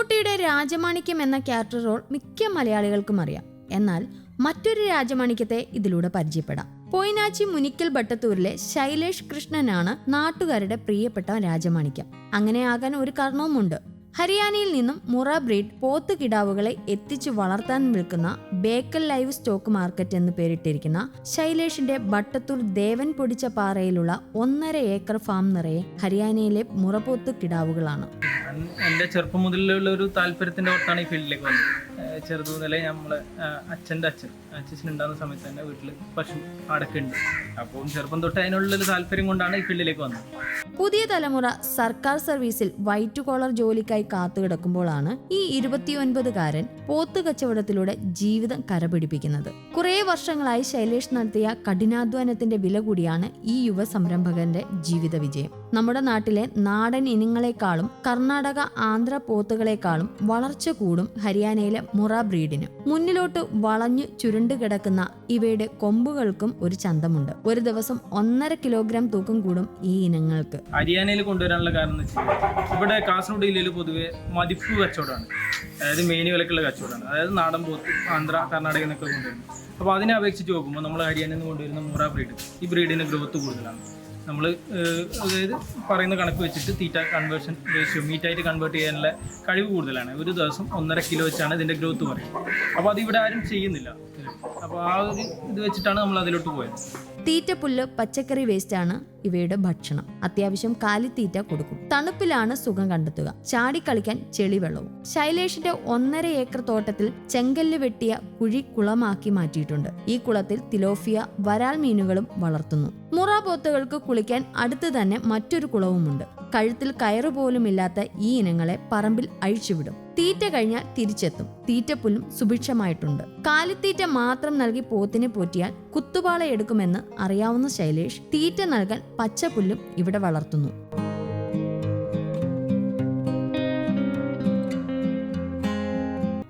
മമ്മൂട്ടിയുടെ രാജമാണിക്യം എന്ന character role മിക്ക മലയാളികൾക്കും അറിയാം. എന്നാൽ മറ്റൊരു രാജമാണിക്യത്തെ ഇതിലൂടെ പരിചയപ്പെടാം. പൊയ്നാച്ചി മുനിക്കൽ ഭട്ടത്തൂരിലെ ശൈലേഷ് കൃഷ്ണനാണ് നാട്ടുകാരുടെ പ്രിയപ്പെട്ട രാജമാണിക്യം. അങ്ങനെയാകാൻ ഒരു കാരണവുമുണ്ട്. ഹരിയാനയിൽ നിന്നും മുറ ബ്രീഡ് പോത്ത് കിടാവുകളെ എത്തിച്ചു വളർത്താൻ വിൽക്കുന്ന ബേക്കൽ ലൈവ് സ്റ്റോക്ക് മാർക്കറ്റ് എന്ന് പേരിട്ടിരിക്കുന്ന ശൈലേഷിന്റെ ഭട്ടത്തൂർ ദേവൻ പൊടിച്ച പാറയിലുള്ള ഒന്നര ഏക്കർ ഫാം നിറയെ ഹരിയാനയിലെ മുറപോത്ത് കിടാവുകളാണ്. ഞാൻ എന്റെ ചെറുപ്പം മുതലുള്ള ഒരു താല്പര്യത്തിന്റെ പുറത്താണ് ഈ ഫീൽഡിലേക്ക് വന്നത്. ചെറുതു മുതലേ നമ്മളെ അച്ഛന്റെ അച്ഛൻ അച്ഛൻ ഉണ്ടാകുന്ന സമയത്ത് തന്നെ വീട്ടിൽ പശു അടക്കുണ്ട് അപ്പം ചെറുപ്പം തൊട്ട് അതിനുള്ളൊരു താല്പര്യം കൊണ്ടാണ് ഈ ഫീൽഡിലേക്ക് വന്നത്. പുതിയ തലമുറ സർക്കാർ സർവീസിൽ വൈറ്റ് കോളർ ജോലിക്കായി കാത്തുകിടക്കുമ്പോഴാണ് ഈ ഇരുപത്തിയൊൻപതുകാരൻ പോത്ത് കച്ചവടത്തിലൂടെ ജീവിതം കരപിടിപ്പിക്കുന്നത്. കുറേ വർഷങ്ങളായി ശൈലേഷ് നടത്തിയ കഠിനാധ്വാനത്തിന്റെ വില കൂടിയാണ് ഈ യുവ സംരംഭകന്റെ ജീവിത വിജയം. നമ്മുടെ നാട്ടിലെ നാടൻ ഇനങ്ങളെക്കാളും കർണാടക ആന്ധ്ര പോത്തുകളെക്കാളും വളർച്ച കൂടും ഹരിയാനയിലെ മുറ ബ്രീഡിന്. മുന്നിലോട്ട് വളഞ്ഞു ചുരുണ്ടു കിടക്കുന്ന ഇവയുടെ കൊമ്പുകൾക്കും ഒരു ചന്തമുണ്ട്. ഒരു ദിവസം ഒന്നര കിലോഗ്രാം തൂക്കം കൂടും ഈ ഇനങ്ങൾക്ക്. ഹരിയാനയിൽ കൊണ്ടുവരാനുള്ള കാരണം എന്ന് വെച്ചാൽ ഇവിടെ കാസർഗോഡ് ജില്ലയിൽ പൊതുവെ മതിപ്പ് കച്ചവടമാണ്. അതായത് മേനി വിലക്കുള്ള കച്ചവടമാണ്. അതായത് നാടൻ പോത്ത് ആന്ധ്ര കർണാടക എന്നൊക്കെ കൊണ്ടുവരുന്നത്. അപ്പോൾ അതിനെ അപേക്ഷിച്ച് നോക്കുമ്പോൾ നമ്മൾ ഹരിയാനയിൽ നിന്ന് കൊണ്ടുവരുന്ന മൂറ ബ്രീഡ് ഈ ബ്രീഡിന് ഗ്രോത്ത് കൂടുതലാണ്. നമ്മൾ അതായത് പറയുന്ന കണക്ക് വെച്ചിട്ട് തീറ്റ കൺവേർഷൻ റേഷ്യോ മീറ്റായിട്ട് കൺവേർട്ട് ചെയ്യാനുള്ള കഴിവ് കൂടുതലാണ്. ഒരു ദിവസം ഒന്നര കിലോ വെച്ചാണ് ഇതിന്റെ ഗ്രോത്ത് പറയുന്നത് അപ്പോൾ അതിവിടെ ആരും ചെയ്യുന്നില്ല. അപ്പോൾ ആ ഒരു ഇത് വെച്ചിട്ടാണ് നമ്മൾ അതിലോട്ട് പോയത്. തീറ്റപ്പുല്ല് പച്ചക്കറി വേസ്റ്റാണ് ഇവയുടെ ഭക്ഷണം. അത്യാവശ്യം കാലിത്തീറ്റ കൊടുക്കും. തണുപ്പിലാണ് സുഖം കണ്ടെത്തുക. ചാടിക്കളിക്കാൻ ചെളിവെള്ളവും. ശൈലേഷിന്റെ ഒന്നര ഏക്കർ തോട്ടത്തിൽ ചെങ്കല്ല് വെട്ടിയ കുഴി കുളമാക്കി മാറ്റിയിട്ടുണ്ട്. ഈ കുളത്തിൽ തിലോഫിയ വരാൽ മീനുകളും വളർത്തുന്നു. മുറ പോത്തുകൾക്ക് കുളിക്കാൻ അടുത്ത് തന്നെ മറ്റൊരു കുളവുമുണ്ട്. കഴുത്തിൽ കയറ് പോലും ഇല്ലാത്ത ഈ ഇനങ്ങളെ പറമ്പിൽ അഴിച്ചുവിടും. തീറ്റ കഴിഞ്ഞാൽ തിരിച്ചെത്തും. തീറ്റപ്പുല്ലും സുഭിക്ഷമായിട്ടുണ്ട്. കാലിത്തീറ്റ മാത്രം നൽകി പോത്തിനെ പോറ്റിയാൽ കുത്തുപാള എടുക്കുമെന്ന് അറിയാവുന്ന ശൈലേഷ് തീറ്റ നൽകാൻ പച്ചപ്പുല്ലും ഇവിടെ വളർത്തുന്നു.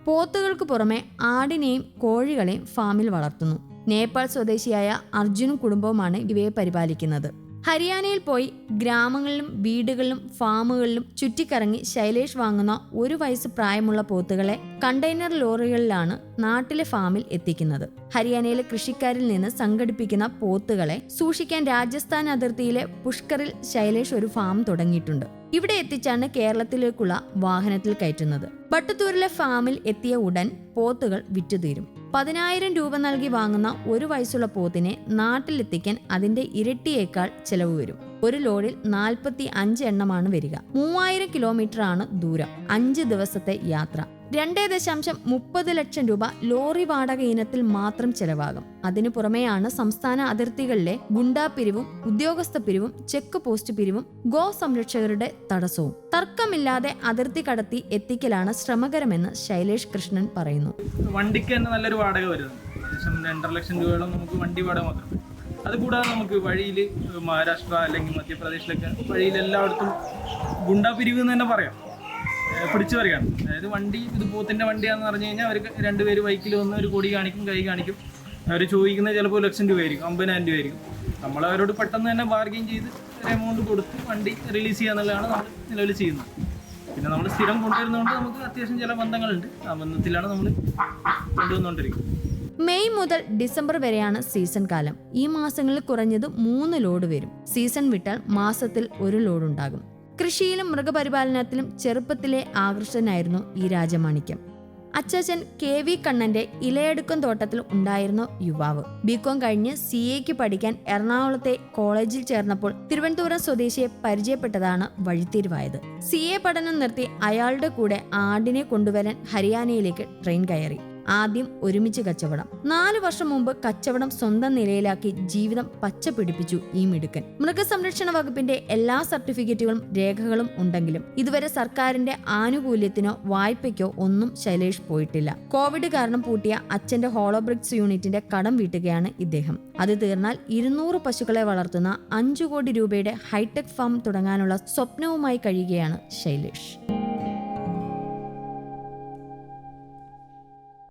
പോത്തുകൾക്ക് പുറമെ ആടിനെയും കോഴികളെയും ഫാമിൽ വളർത്തുന്നു. നേപ്പാൾ സ്വദേശിയായ അർജുനും കുടുംബവുമാണ് ഇവയെ പരിപാലിക്കുന്നത്. ഹരിയാനയിൽ പോയി ഗ്രാമങ്ങളിലും വീടുകളിലും ഫാമുകളിലും ചുറ്റിക്കറങ്ങി ശൈലേഷ് വാങ്ങുന്ന ഒരു വയസ്സ് പ്രായമുള്ള പോത്തുകളെ കണ്ടെയ്നർ ലോറികളിലാണ് നാട്ടിലെ ഫാമിൽ എത്തിക്കുന്നത്. ഹരിയാനയിലെ കൃഷിക്കാരിൽ നിന്ന് സംഘടിപ്പിക്കുന്ന പോത്തുകളെ സൂക്ഷിക്കാൻ രാജസ്ഥാൻ അതിർത്തിയിലെ പുഷ്കറിൽ ശൈലേഷ് ഒരു ഫാം തുടങ്ങിയിട്ടുണ്ട്. ഇവിടെ എത്തിച്ചാണ് കേരളത്തിലേക്കുള്ള വാഹനത്തിൽ കയറ്റുന്നത്. ബട്ടത്തൂരിലെ ഫാമിൽ എത്തിയ ഉടൻ പോത്തുകൾ വിറ്റുതീരും. പതിനായിരം രൂപ നൽകി വാങ്ങുന്ന ഒരു വയസ്സുള്ള പോത്തിനെ നാട്ടിലെത്തിക്കാൻ അതിന്റെ ഇരട്ടിയേക്കാൾ ചെലവ് വരും. ഒരു ലോഡിൽ നാൽപ്പത്തി അഞ്ച് എണ്ണമാണ് വരിക. മൂവായിരം കിലോമീറ്റർ ആണ് ദൂരം. അഞ്ച് ദിവസത്തെ യാത്ര. രണ്ടേ ദശാംശം മുപ്പത് ലക്ഷം രൂപ ലോറി വാടക ഇനത്തിൽ മാത്രം ചെലവാകും. അതിനു പുറമെയാണ് സംസ്ഥാന അതിർത്തികളിലെ ഗുണ്ടാ പിരിവും ഉദ്യോഗസ്ഥ പിരിവും ചെക്ക് പോസ്റ്റ് പിരിവും ഗോ സംരക്ഷകരുടെ തടസ്സവും. തർക്കമില്ലാതെ അതിർത്തി കടത്തി എത്തിക്കലാണ് ശ്രമകരമെന്ന് ശൈലേഷ് കൃഷ്ണൻ പറയുന്നു. വണ്ടിക്ക് തന്നെ നല്ലൊരു വാടക ഏകദേശം രണ്ടര ലക്ഷം രൂപയോളം നമുക്ക് വണ്ടി വാടക മാത്രം അതുകൂടാതെ നമുക്ക് വഴിയിൽ മഹാരാഷ്ട്ര അല്ലെങ്കിൽ മധ്യപ്രദേശിലൊക്കെ വഴിയിൽ എല്ലായിടത്തും ഗുണ്ടാ പിരിവ് എന്ന് തന്നെ പറയാം. പിടിച്ചു പറയുകയാണ് അതായത് വണ്ടി ഇത് പോത്തിന്റെ വണ്ടിയാണെന്ന് പറഞ്ഞു കഴിഞ്ഞാൽ അവർ രണ്ടുപേര് ബൈക്കിൽ വന്ന് ഒരു കൊടി കാണിക്കും കൈ കാണിക്കും. അവർ ചോദിക്കുന്നത് ചിലപ്പോൾ ലക്ഷം രൂപയായിരിക്കും അമ്പതിനായിരം രൂപയായിരിക്കും. നമ്മൾ അവരോട് പെട്ടെന്ന് തന്നെ ബാർഗെയിൻ ചെയ്ത് ഒരു എമൗണ്ട് കൊടുത്ത് വണ്ടി റിലീസ് ചെയ്യുക എന്നുള്ളതാണ് നമ്മൾ നിലവിൽ ചെയ്യുന്നത്. പിന്നെ നമ്മൾ സ്ഥിരം കൊണ്ടുവരുന്നതുകൊണ്ട് നമുക്ക് അത്യാവശ്യം ചില ബന്ധങ്ങളുണ്ട്. ആ ബന്ധത്തിലാണ് നമ്മൾ കൊണ്ടുവന്നുകൊണ്ടിരിക്കുന്നത്. മെയ് മുതൽ ഡിസംബർ വരെയാണ് സീസൺ കാലം. ഈ മാസങ്ങളിൽ കുറഞ്ഞത് മൂന്ന് ലോഡ് വരും. സീസൺ വിട്ടാൽ മാസത്തിൽ ഒരു ലോഡ് ഉണ്ടാകും. കൃഷിയിലും മൃഗപരിപാലനത്തിലും ചെറുപ്പത്തിലെ ആകൃഷ്ടനായിരുന്നു ഈ രാജമാണിക്യം. അച്ചാച്ചൻ കെ വി കണ്ണന്റെ ഇലയടുക്കം തോട്ടത്തിൽ ഉണ്ടായിരുന്ന യുവാവ്. ബികോം കഴിഞ്ഞ് സി എക്ക് പഠിക്കാൻ എറണാകുളത്തെ കോളേജിൽ ചേർന്നപ്പോൾ തിരുവനന്തപുരം സ്വദേശിയെ പരിചയപ്പെട്ടതാണ് വഴിത്തിരിവായത്. സി എ പഠനം നിർത്തി അയാളുടെ കൂടെ ആടിനെ കൊണ്ടുവരാൻ ഹരിയാനയിലേക്ക് ട്രെയിൻ കയറി. ആദ്യം ഒരുമിച്ച് കച്ചവടം. നാലു വർഷം മുമ്പ് കച്ചവടം സ്വന്തം നിലയിലാക്കി ജീവിതം പച്ച പിടിപ്പിച്ചു ഈ മിടുക്കൻ. മൃഗസംരക്ഷണ വകുപ്പിന്റെ എല്ലാ സർട്ടിഫിക്കറ്റുകളും രേഖകളും ഉണ്ടെങ്കിലും ഇതുവരെ സർക്കാരിന്റെ ആനുകൂല്യത്തിനോ വായ്പയ്ക്കോ ഒന്നും ശൈലേഷ് പോയിട്ടില്ല. കോവിഡ് കാരണം പൂട്ടിയ അച്ഛന്റെ ഹോളോബ്രിക്സ് യൂണിറ്റിന്റെ കടം വീട്ടുകയാണ് ഇദ്ദേഹം. അത് തീർന്നാൽ ഇരുന്നൂറ് പശുക്കളെ വളർത്തുന്ന അഞ്ചു കോടി രൂപയുടെ ഹൈടെക് ഫാം തുടങ്ങാനുള്ള സ്വപ്നവുമായി കഴിയുകയാണ് ശൈലേഷ്.